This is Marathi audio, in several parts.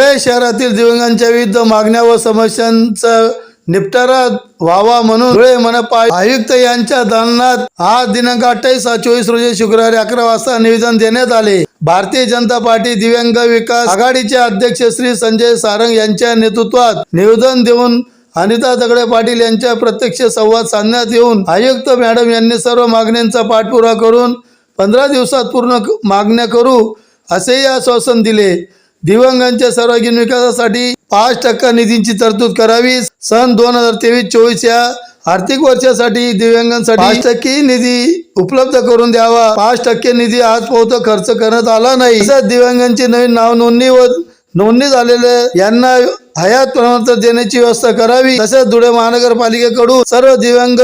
धुळे शहरातील दिव्यांगांच्या विविध मागण्या व समस्यांचा निपटारा व्हावा म्हणून धुळे मनपा आयुक्त यांच्या दालनात आज दिनांक अठ्ठावीस चोवीस रोजी शुक्रवारी अकरा वाजता निवेदन देण्यात आले. भारतीय जनता पार्टी दिव्यांग विकास आघाडीचे अध्यक्ष श्री संजय सारंग यांच्या नेतृत्वात निवेदन देऊन अनिता दगडे पाटील यांच्या प्रत्यक्ष संवाद साधण्यात येऊन आयुक्त मॅडम यांनी सर्व मागण्यांचा पाठपुरा करून पंधरा दिवसात पूर्ण मागण्या करू असेही आश्वासन दिले. दिव्यांगांच्या सर्वांगीण विकासासाठी पाच टक्का निधीची तरतूद करावी. सन दोन हजार तेवीस चोवीस या आर्थिक वर्षासाठी दिव्यांगांसाठी पाच टक्के निधी उपलब्ध करून द्यावा. पाच टक्के निधी आजपर्यंत खर्च करण्यात आला नाही. तसंच दिव्यांगांची नवीन नाव नोंदणी व नोंदणी झालेले यांना हयात प्रमाणपत्र देण्याची व्यवस्था करावी. तसेच धुळे महानगरपालिकेकडून सर्व दिव्यांग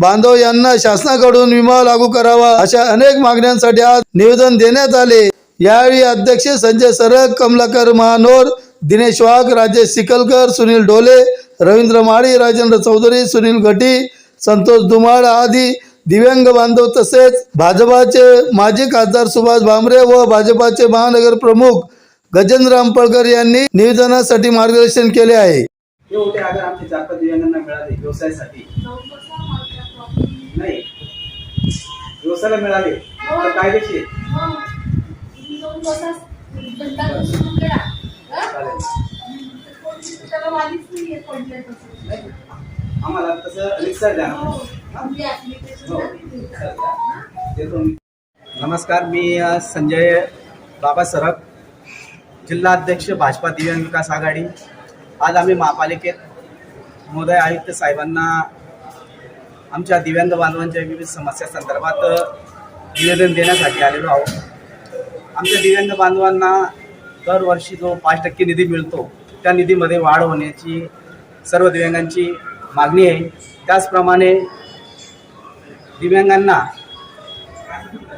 बांधव यांना शासनाकडून विमा लागू करावा अशा अनेक मागण्यांसाठी आज निवेदन देण्यात आले. यावेळी अध्यक्ष संजय सरग कमलाकर महानोर दिनेश वाघ राजेश सिकलकर सुनील डोले रवींद्र माळी राजेंद्र चौधरी सुनील घटी संतोष दुमाळ आदी दिव्यांग बांधव तसेच भाजपाचे माजी खासदार सुभाष भामरे व भाजपाचे महानगर प्रमुख गजेंद्र अंपळकर यांनी निवेदनासाठी मार्गदर्शन केले आहे. हे होते अगर नाही. आम्हाला तसं रिक्षा द्या. हो, देतो मी. नमस्कार मी संजय बाबा सरक जिल्हा अध्यक्ष भाजपा दिव्यांग विकास आघाडी. आज आम्ही महापालिकेत मोदय आयुक्त साहेबांना आमच्या दिव्यांग बांधवांच्या विविध समस्या संदर्भात निवेदन देण्यासाठी आलेलो आहोत. आमच्या दिव्यांग बांधवांना दरवर्षी जो पाच टक्के निधी मिळतो त्या निधीमध्ये वाढ होण्याची सर्व दिव्यांगांची मागणी आहे. त्याचप्रमाणे दिव्यांगांना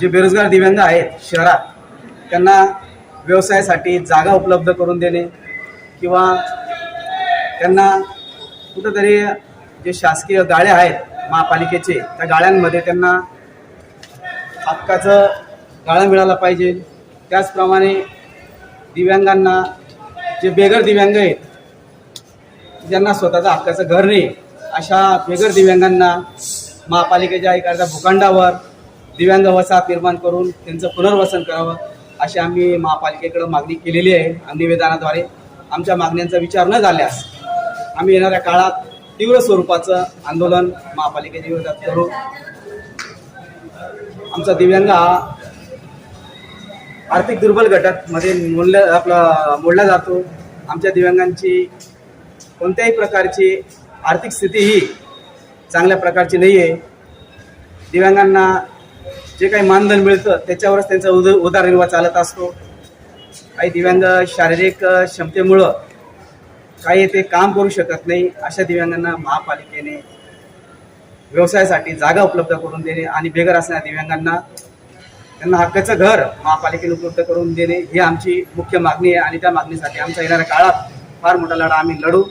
जे बेरोजगार दिव्यांग आहेत शहरात त्यांना व्यवसायासाठी जागा उपलब्ध करून देणे किंवा त्यांना कुठंतरी जे शासकीय गाड्या आहेत महापालिकेचे त्या गाड्यांमध्ये त्यांना हक्काचं गाळा मिळाला पाहिजे. त्याचप्रमाणे दिव्यांगांना जे बेघर दिव्यांग आहेत ज्यांना स्वतःचं हक्काचं घर नाही अशा बेघर दिव्यांगांना महापालिकेच्या एखाद्या भूखंडावर दिव्यांग वसाहत निर्माण करून त्यांचं पुनर्वसन करावं अशी आम्ही महापालिकेकडं मागणी केलेली आहे आणि निवेदनाद्वारे. आमच्या मागण्यांचा विचार न झाल्यास आम्ही येणाऱ्या काळात तीव्र स्वरूपाचं आंदोलन महापालिकेच्या विरोधात करू. आमचा दिव्यांग हा आर्थिक दुर्बल गटामध्ये मोडल्या आपला मोडला जातो. आमच्या दिव्यांगांची कोणत्याही प्रकारची आर्थिक स्थिती ही चांगल्या प्रकारची नाही आहे दिव्यांगांना जे काही मानधन मिळतं त्याच्यावरच त्यांचा उद उदारनिर्वाह चालत असतो. काही दिव्यांग शारीरिक क्षमतेमुळं काही ते काम करू शकत नाही अशा दिव्यांगांना महापालिकेने व्यवसायासाठी जागा उपलब्ध करून देणे आणि बेघर असणाऱ्या दिव्यांगांना त्यांना हक्काचं घर महापालिकेने उपलब्ध करून देणे ही आमची मुख्य मागणी आहे आणि त्या मागणीसाठी आमच्या येणाऱ्या काळात फार मोठा लढा आम्ही लढू.